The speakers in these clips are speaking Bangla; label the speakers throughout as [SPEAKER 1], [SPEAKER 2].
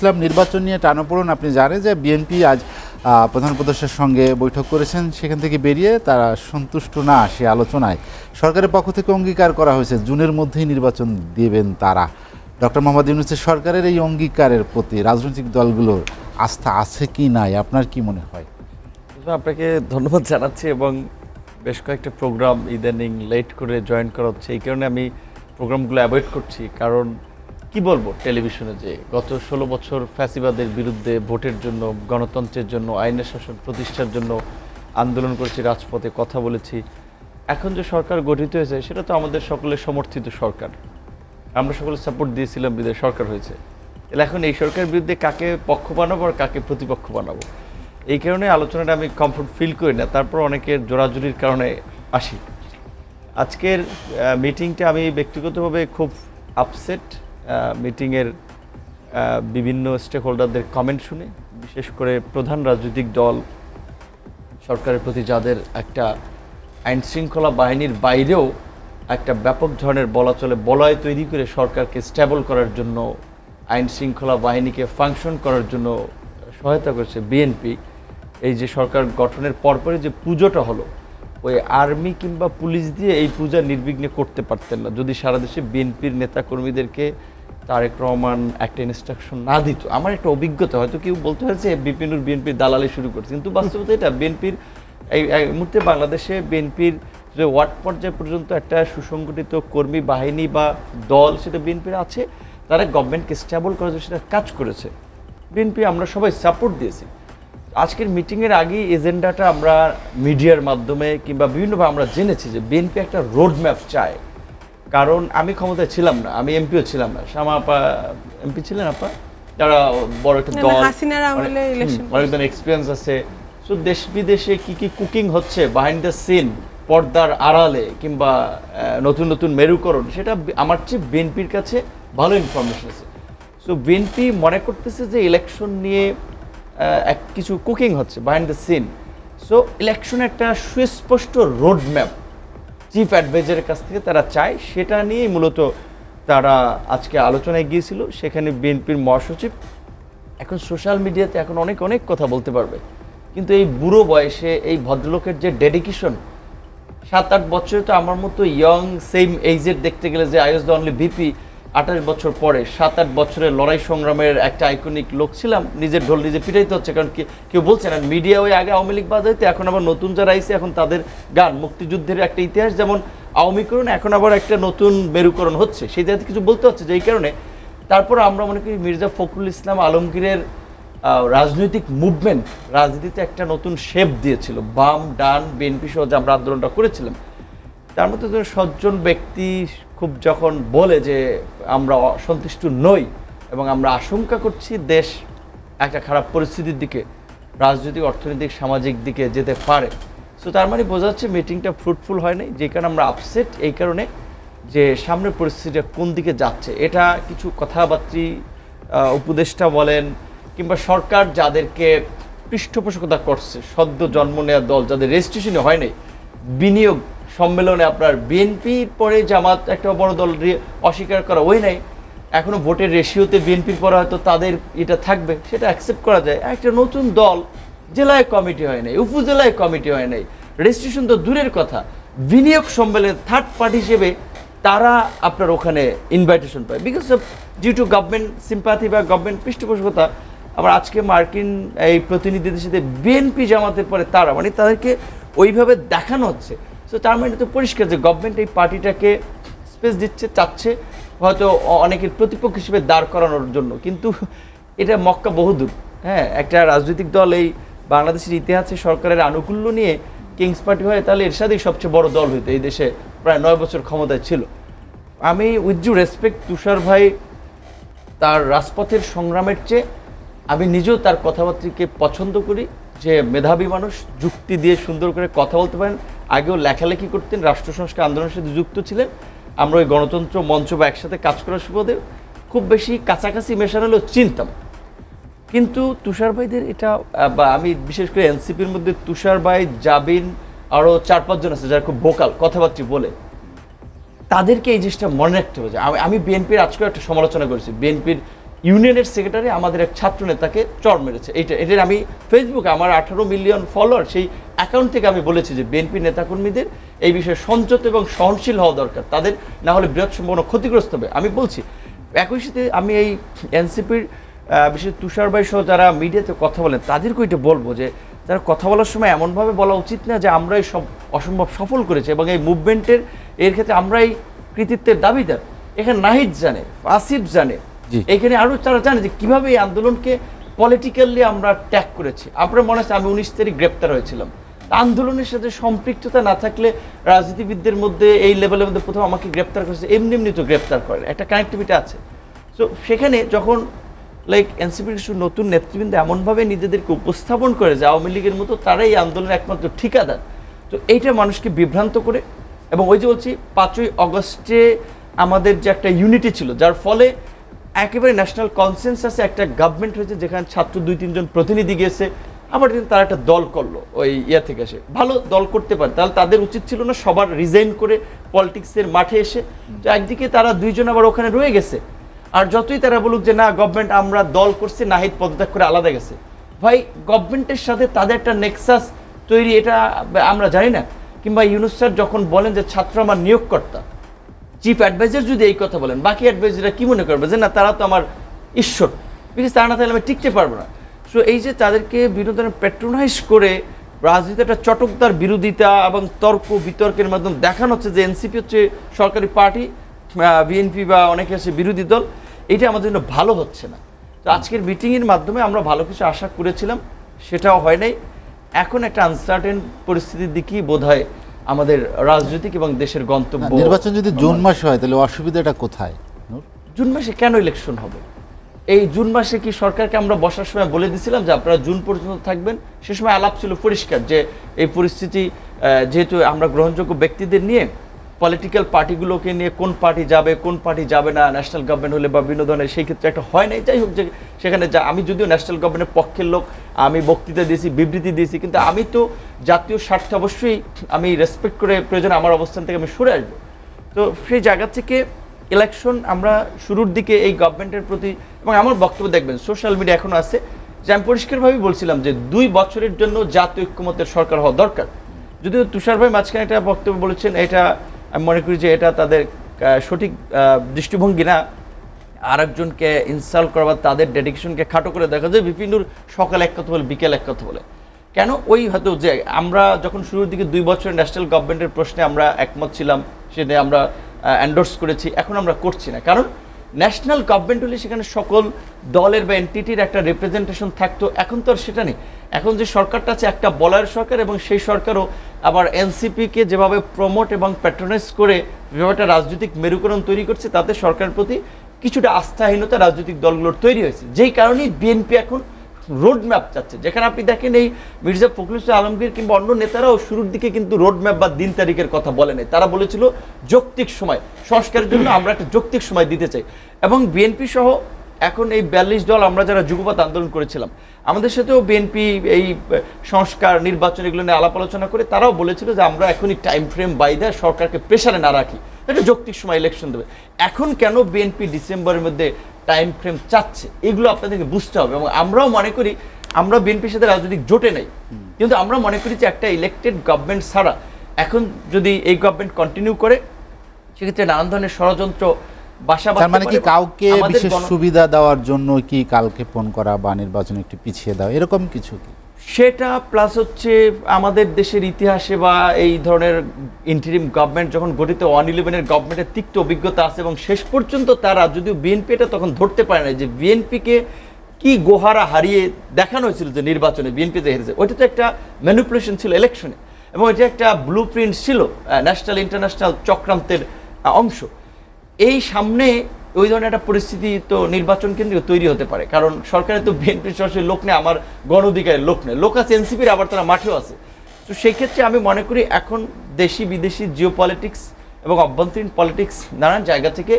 [SPEAKER 1] ইসলাম নির্বাচন নিয়ে টানাপোড়ন। আপনি জানেন যে বিএনপি আজ প্রধান উপদেষ্টার সঙ্গে বৈঠক করেছেন। সেখান থেকে বেরিয়ে তারা সন্তুষ্ট না সে আলোচনায়। সরকারের পক্ষ থেকে অঙ্গীকার করা হয়েছে, জুনের মধ্যেই নির্বাচন দেবেন তারা। ডক্টর মোহাম্মদ ইউনুসের সরকারের এই অঙ্গীকারের প্রতি রাজনৈতিক দলগুলোর আস্থা আছে কি নাই? আপনার কি মনে হয়?
[SPEAKER 2] আপনাকে ধন্যবাদ জানাচ্ছি এবং বেশ কয়েকটা প্রোগ্রাম ইদানিং লেট করে জয়েন করা হচ্ছে। এই কারণে আমি প্রোগ্রামগুলো অ্যাভয়েড করছি। কারণ কি বলব, টেলিভিশনে যে গত ষোলো বছর ফ্যাসিবাদের বিরুদ্ধে ভোটের জন্য, গণতন্ত্রের জন্য, আইনের শাসন প্রতিষ্ঠার জন্য আন্দোলন করেছি, রাজপথে কথা বলেছি। এখন যে সরকার গঠিত হয়েছে, সেটা তো আমাদের সকলের সমর্থিত সরকার। আমরা সকলে সাপোর্ট দিয়েছিলাম বিদায় সরকার হয়েছে। তাহলে এখন এই সরকারের বিরুদ্ধে কাকে পক্ষ বানাবো আর কাকে প্রতিপক্ষ বানাবো? এই কারণে আলোচনাটা আমি কমফোর্ট ফিল করি না, তারপর অনেকের জোরাজুরির কারণে আসি। আজকের মিটিংটা আমি ব্যক্তিগতভাবে খুব আপসেট মিটিংয়ের বিভিন্ন স্টেক হোল্ডারদের কমেন্ট শুনে, বিশেষ করে প্রধান রাজনৈতিক দল, সরকারের প্রতি যাদের একটা আইন শৃঙ্খলা বাহিনীর বাইরেও একটা ব্যাপক ধরনের বলা চলে বলয় তৈরি করে সরকারকে স্ট্যাবল করার জন্য, আইন শৃঙ্খলা বাহিনীকে ফাংশন করার জন্য সহায়তা করেছে বিএনপি এই যে সরকার গঠনের পরপরই যে পুজোটা হলো, ওই আর্মি কিংবা পুলিশ দিয়ে এই পূজা নির্বিঘ্নে করতে পারতেন না। যদি সারা দেশে বিএনপির নেতাকর্মীদেরকে তারেক রহমান একটা ইনস্ট্রাকশন না দিত। আমার একটা অভিজ্ঞতা, হয়তো কেউ বলতে হয়েছে বিপিনুর বিএনপির দালালি শুরু করছে, কিন্তু বাস্তবতা এটা বিএনপির এই মুহূর্তে বাংলাদেশে বিএনপির যে ওয়ার্ড পর্যায় পর্যন্ত একটা সুসংগঠিত কর্মী, বাহিনী বা দল সেটা বিএনপির আছে, তারা গভর্নমেন্টকে স্ট্যাবল করার জন্য সেটা কাজ করেছে। বিএনপি আমরা সবাই সাপোর্ট দিয়েছি। আজকের মিটিংয়ের আগেই এজেন্ডাটা আমরা মিডিয়ার মাধ্যমে কিংবা বিভিন্নভাবে আমরা জেনেছি যে বিএনপি একটা রোড ম্যাপ চায়। কারণ আমি ক্ষমতায় ছিলাম না আমি এমপিও ছিলাম না। শ্যামা আপা এমপি ছিলেন আপা? যারা বড় একটা দল।
[SPEAKER 3] হাসিনার আমলে
[SPEAKER 2] অনেক-
[SPEAKER 3] election
[SPEAKER 2] হুম, অনেকজন এক্সপিরিয়েন্স আছে। সো দেশ বিদেশে কি কি কুকিং হচ্ছে বাহিন্ড দ্য সিন পর্দার আড়ালে কিংবা নতুন নতুন মেরুকরণ সেটা আমার চেয়ে বিএনপির কাছে ভালো ইনফরমেশন আছে। সো বিএনপি মনে করতেছে যে ইলেকশন নিয়ে এক কিছু কুকিং হচ্ছে behind the scene so election একটা সুস্পষ্ট রোড ম্যাপ চিফ অ্যাডভাইজারের কাছ থেকে তারা চায়, সেটা নিয়েই মূলত তারা আজকে আলোচনায় গিয়েছিল। সেখানে বিএনপির মহাসচিব এখন সোশ্যাল মিডিয়াতে এখন অনেক অনেক কথা বলতে পারবে। কিন্তু এই বুড়ো বয়সে, এই ভদ্রলোকের যে ডেডিকেশন সাত আট বছরে তো আমার মতো ইয়ং সেম এইজের দেখতে গেলে যে I was the only VP আঠাশ বছর পরে সাত আট বছরের লড়াই সংগ্রামের একটা আইকনিক লোক ছিলাম, নিজের ঢোল নিজে পিটাইতে হচ্ছে, কারণ কি কেউ বলছে না মিডিয়া ওই আগে আওয়ামী লীগ বাজাইতে এখন আবার নতুন যারা আইছে, এখন তাদের গান, মুক্তিযুদ্ধের একটা ইতিহাস, যেমন আওয়ামীকরণ, এখন আবার একটা নতুন মেরুকরণ হচ্ছে। সেই জায়গাতে কিছু বলতে হচ্ছে যে এই কারণে তারপর আমরা মনে করি মির্জা ফখরুল ইসলাম আলমগীরের রাজনৈতিক মুভমেন্ট রাজনীতিতে একটা নতুন শেপ দিয়েছিল। বাম, ডান বিএনপি সহ যে আমরা আন্দোলনটা করেছিলাম, তার মধ্যে সজ্জন ব্যক্তি খুব যখন বলে যে আমরা অসন্তুষ্ট নই এবং আমরা আশঙ্কা করছি দেশ একটা খারাপ পরিস্থিতির দিকে, রাজনৈতিক, অর্থনৈতিক, সামাজিক দিকে যেতে পারে। সো তার মানে বোঝা যাচ্ছে মিটিংটা ফ্রুটফুল হয় নাই। যে কারণে আমরা আপসেট এই কারণে যে সামনের পরিস্থিতিটা কোন দিকে যাচ্ছে। এটা কিছু কথাবার্তি উপদেষ্টা বলেন কিংবা সরকার যাদেরকে পৃষ্ঠপোষকতা করছে, সদ্য জন্ম নেওয়া দল, যাদের রেজিস্ট্রেশনে হয় নাই, বিনিয়োগ সম্মেলনে আপনার বিএনপির পরে জামাত একটা বড় দল অস্বীকার করা ওই নাই। এখনও ভোটের রেশিওতে বিএনপির পরে হয়তো তাদের এটা থাকবে, সেটা অ্যাকসেপ্ট করা যায়। একটা নতুন দল জেলায় কমিটি হয় নাই, উপজেলায় কমিটি হয় নাই। রেজিস্ট্রেশন তো দূরের কথা। বিনিয়োগ সম্মেলনে থার্ড পার্টি হিসেবে তারা আপনার ওখানে ইনভাইটেশন পায়। Because of due to government sympathy বা গভর্নমেন্ট পৃষ্ঠপোষকতা, আবার আজকে মার্কিন এই প্রতিনিধিদের সাথে বিএনপি জামাতের পরে তারা মানে তাদেরকে ওইভাবে দেখানো হচ্ছে। সো তার মানে তো পরিষ্কার যে গভর্নমেন্ট এই পার্টিটাকে স্পেস দিচ্ছে, চাচ্ছে, হয়তো অনেকের প্রতিপক্ষ হিসেবে দাঁড় করানোর জন্য। কিন্তু এটা মক্কা বহুদূর। হ্যাঁ একটা রাজনৈতিক দল এই বাংলাদেশের ইতিহাসে সরকারের আনুকূল্য নিয়ে কিংস পার্টি হয় তাহলে এর সাথেই সবচেয়ে বড় দল হইতো এই দেশে প্রায় নয় বছর ক্ষমতায় ছিল। আমি উইথ রেসপেক্ট তুষার ভাই তার রাজপথের সংগ্রামের চেয়ে আমি নিজেও তার কথাবার্তাকে পছন্দ করি যে মেধাবী মানুষ যুক্তি দিয়ে সুন্দর করে কথা বলতে পারেন। আগেও লেখালেখি করতেন, রাষ্ট্র সংস্কার আন্দোলনের সাথে যুক্ত ছিলেন। আমরা ওই গণতন্ত্র মঞ্চ বা একসাথে কাজ করার সুবাদে খুব বেশি কাছাকাছি মেশানো চিনতাম। কিন্তু তুষার ভাইদের এটা বা আমি বিশেষ করে এনসিপির মধ্যে তুষার ভাই, জাবিন আরও চার পাঁচজন আছে যারা খুব ভোকাল, কথাবার্তা বলে। তাদেরকে এই জিনিসটা মনে রাখতে হবে আমি- আমি বিএনপির আজকেও একটা সমালোচনা করেছি। বিএনপির ইউনিয়নের সেক্রেটারি আমাদের এক ছাত্র নেতাকে চর মেরেছে। এইটা এটার আমি ফেসবুকে আমার আঠারো মিলিয়ন ফলোয়ার সেই অ্যাকাউন্ট থেকে আমি বলেছি যে বিএনপি নেতাকর্মীদের এই বিষয়ে সংযত এবং সহনশীল হওয়া দরকার। তাদের না হলে বৃহৎ সম্ভাবনা ক্ষতিগ্রস্ত হবে। আমি বলছি একই সাথে আমি এই এনসিপির বিশেষ তুষার ভাই সহ যারা মিডিয়াতে কথা বলেন তাদেরকে এটা বলব যে তারা কথা বলার সময় এমনভাবে বলা উচিত না যে আমরাই সব অসম্ভব সফল করেছি এবং এই মুভমেন্টের এর ক্ষেত্রে আমরাই কৃতিত্বের দাবিদার। এখানে নাহিদ জানে, আসিফ জানে। এখানে আরও তারা জানে যে কীভাবে এই আন্দোলনকে পলিটিক্যালি আমরা ট্যাগ করেছি। আপনার মনে আছে, আমি উনিশ তারিখ গ্রেপ্তার হয়েছিলাম। আন্দোলনের সাথে সম্পৃক্ততা না থাকলে রাজনীতিবিদদের মধ্যে এই লেভেলের মধ্যে প্রথম আমাকে গ্রেপ্তার করেছে, এমনি এমনি তো গ্রেপ্তার করেন একটা কানেক্টিভিটি আছে। সো সেখানে যখন লাইক এনসিপির কিছু নতুন নেতৃবৃন্দ এমনভাবে নিজেদেরকে উপস্থাপন করে যে আওয়ামী লীগের মতো তারাই আন্দোলনের একমাত্র ঠিকাদার, তো এইটা মানুষকে বিভ্রান্ত করে এবং ওই যে বলছি, পাঁচই অগস্টে আমাদের যে একটা ইউনিটি ছিল, যার ফলে একেবারে ন্যাশনাল কনসেন্সাসে একটা গভর্নমেন্ট হয়েছে যেখানে ছাত্র দুই, তিনজন প্রতিনিধি গিয়েছে। আবার কিন্তু তারা একটা দল করল ওই ইয়া থেকে এসে। ভালো দল করতে পারে। তাহলে তাদের উচিত ছিল না সবার রিজাইন করে পলিটিক্সের মাঠে এসে। তো একদিকে তারা দুইজন আবার ওখানে রয়ে গেছে। আর যতই তারা বলুক যে, না গভর্নমেন্ট আমরা দল করছি, নাহিদ পদত্যাগ করে আলাদা গেছে। ভাই গভর্নমেন্টের সাথে তাদের একটা নেক্সাস তৈরি, এটা আমরা জানি না। কিংবা ইউনুস স্যার যখন বলেন যে, ছাত্র আমার নিয়োগকর্তা। চিফ অ্যাডভাইজার যদি এই কথা বলেন, বাকি অ্যাডভাইজাররা কি মনে করবে? যে না, তারা তো আমার ঈশ্বর। বিকজ তারা না থাকলে আমি টিকতে পারব না। সো এই যে তাদেরকে বিনোদনের প্যাট্রোনাইজ করে রাজনীতি একটা চটকদার বিরোধিতা এবং তর্ক বিতর্কের মাধ্যমে দেখানো হচ্ছে যে এনসিপি হচ্ছে সরকারি পার্টি বিএনপি বা অনেকে আছে বিরোধী দল, এটা আমাদের জন্য ভালো হচ্ছে না। তো আজকের মিটিংয়ের মাধ্যমে আমরা ভালো কিছু আশা করেছিলাম, সেটাও হয় নাই। এখন একটা আনসার্টেন পরিস্থিতির দিকেই বোধ হয় আমাদের রাজনৈতিক এবং দেশের গন্তব্য
[SPEAKER 1] নির্বাচন যদি জুন মাসে হয় তাহলে অসুবিধাটা কোথায়?
[SPEAKER 2] জুন মাসে কেন ইলেকশন হবে? এই জুন মাসে কি সরকারকে আমরা বসার সময় বলে দিছিলাম যে আপনারা জুন পর্যন্ত থাকবেন? সে সময় আলাপ ছিল পরিষ্কার যে এই পরিস্থিতি যেহেতু আমরা গ্রহণযোগ্য ব্যক্তিদের নিয়ে পলিটিক্যাল পার্টিগুলোকে নিয়ে কোন পার্টি যাবে, কোন পার্টি যাবে না ন্যাশনাল গভর্নমেন্ট হলে বা বিনোদনের সেই ক্ষেত্রে একটা হয় নাই। যাই হোক, যে সেখানে যা, আমি যদিও ন্যাশনাল গভর্নমেন্টের পক্ষের লোক, আমি বক্তৃতা দিয়েছি, বিবৃতি দিয়েছি, কিন্তু আমি তো জাতীয় স্বার্থে অবশ্যই আমি রেসপেক্ট করে প্রয়োজন, আমার অবস্থান থেকে আমি সরে আসব। তো সেই জায়গা থেকে ইলেকশন আমরা শুরুর দিকে এই গভর্নমেন্টের প্রতি, এবং আমার বক্তব্য দেখবেন সোশ্যাল মিডিয়া এখনও আছে, যে আমি পরিষ্কারভাবেই বলছিলাম যে দুই বছরের জন্য জাতীয় ঐক্যমতের সরকার হওয়া দরকার। যদিও তুষার ভাই মাঝখানে একটা বক্তব্য বলেছেন, এটা আমি মনে করি যে এটা তাদের সঠিক দৃষ্টিভঙ্গি না। আরেকজনকে ইনসাল্ট করা তাদের ডেডিকেশনকে খাটো করে দেখা যায়, বিপিনুর সকাল এক কথা বলে, বিকেল এক কথা বলে। কেন? ওই হয়তো যে আমরা যখন শুরুর দিকে দুই বছর ন্যাশনাল গভর্নমেন্টের প্রশ্নে আমরা একমত ছিলাম সেটা আমরা অ্যান্ডোর্স করেছি, এখন আমরা করছি না। কারণ ন্যাশনাল গভর্নমেন্ট হলে সেখানে সকল দলের বা এনটিটির একটা রিপ্রেজেন্টেশন থাকতো, এখন তো আর সেটা নেই। এখন যে সরকারটা আছে, একটা বলার সরকার এবং সেই সরকারও আবার এনসিপিকে যেভাবে প্রমোট এবং প্যাট্রোনাইজ করে একটা রাজনৈতিক মেরুকরণ তৈরি করছে, তাতে সরকারের প্রতি কিছুটা আস্থাহীনতা রাজনৈতিক দলগুলোর তৈরি হয়েছে। যেই কারণেই বিএনপি এখন রোড ম্যাপ চাচ্ছে। যেখানে আপনি দেখেন এই মির্জা ফখরুল আলমগীর কিংবা অন্য নেতারাও শুরুর দিকে কিন্তু রোড ম্যাপ বা দিন তারিখের কথা বলেনি তারা বলেছিল যৌক্তিক সময়, সংস্কারের জন্য আমরা একটা যৌক্তিক সময় দিতে চাই। এবং বিএনপি সহ এখন এই বিয়াল্লিশ দল আমরা যারা যুগপৎ আন্দোলন করেছিলাম, আমাদের সাথেও বিএনপি এই সংস্কার, নির্বাচন এগুলো নিয়ে আলাপ আলোচনা করে তারাও বলেছিল যে আমরা এখনই টাইম ফ্রেম বাইদা সরকারকে প্রেশারে না রাখি। একটা যৌক্তিক সময় ইলেকশন দেবে। এখন কেন বিএনপি ডিসেম্বরের মধ্যে টাইম ফ্রেম চাচ্ছে? এগুলো আপনাদেরকে বুঝতে হবে এবং আমরাও মনে করি, আমরা বিএনপির সাথে রাজনৈতিক জোটে নাই। কিন্তু আমরা মনে করি যে একটা ইলেকটেড গভর্নমেন্ট ছাড়া এখন যদি এই গভর্নমেন্ট কন্টিনিউ করে, সেক্ষেত্রে নানান ধরনের ষড়যন্ত্র বাসা
[SPEAKER 1] তার মানে কি কাউকে বিশেষ সুবিধা দেওয়ার জন্য কি কালকে ফোন করা বা নির্বাচন একটু পিছিয়ে দেওয়া এরকম কিছু কি?
[SPEAKER 2] সেটা প্লাস হচ্ছে আমাদের দেশের ইতিহাসে বা এই ধরনের ইন্টারিম গভর্নমেন্ট যখন গঠিত ওয়ান ইলেভেনের গভর্নমেন্টের তিক্ত অভিজ্ঞতা আছে এবং শেষ পর্যন্ত তারা যদিও বিএনপি এটা তখন ধরতে পারে না যে বিএনপিকে কি গোহারা হারিয়ে দেখানো হয়েছিল যে নির্বাচনে বিএনপি যে হেরেছে ওইটা তো একটা ম্যানিপুলেশন ছিল ইলেকশনে এবং এটা একটা ব্লু প্রিন্ট ছিল ন্যাশনাল ইন্টারন্যাশনাল চক্রান্তের অংশ। এই সামনে ওই ধরনের একটা পরিস্থিতি তো নির্বাচন কেন্দ্রীয় তৈরি হতে পারে। কারণ সরকারের তো বিএনপি সরাসরি লোক নেই আমার গণ অধিকারের লোক নেই। লোক আছে এনসিপির আবার তারা মাঠেও আছে। তো সেই ক্ষেত্রে আমি মনে করি এখন দেশি বিদেশি জিও পলিটিক্স এবং অভ্যন্তরীণ পলিটিক্স নানান জায়গা থেকে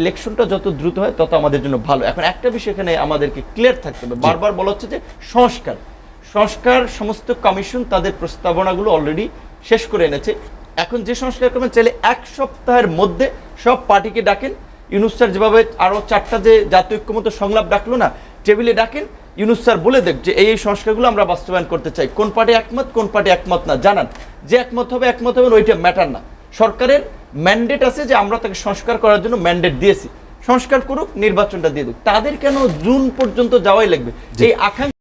[SPEAKER 2] ইলেকশনটা যত দ্রুত হয় তত আমাদের জন্য ভালো। এখন একটা বিষয় এখানে আমাদেরকে ক্লিয়ার থাকতে হবে। বারবার বলা হচ্ছে যে সংস্কার। সংস্কার সমস্ত কমিশন তাদের প্রস্তাবনাগুলো অলরেডি শেষ করে এনেছে। এখন যে সংস্কার করবেন চাইলে এক সপ্তাহের মধ্যে সব পার্টিকে ডাকেন। ইউনুস স্যার যেভাবে আরও চারটা যে জাতীয় ঐক্যমত সংলাপ ডাকলো না টেবিলে ডাকেন। ইউনুস স্যার বলে দেখ যে এই সংস্কারগুলো আমরা বাস্তবায়ন করতে চাই। কোন পার্টি একমত কোন পার্টি একমত না জানান। যে একমত হবে একমত হবে ওইটা ম্যাটার না। সরকারের ম্যান্ডেট আছে যে আমরা তাকে সংস্কার করার জন্য ম্যান্ডেট দিয়েছি। সংস্কার করুক নির্বাচনটা দিয়ে দিক। তাদের কেন জুন পর্যন্ত যাওয়াই লাগবে? এই আকাঙ্ক্ষা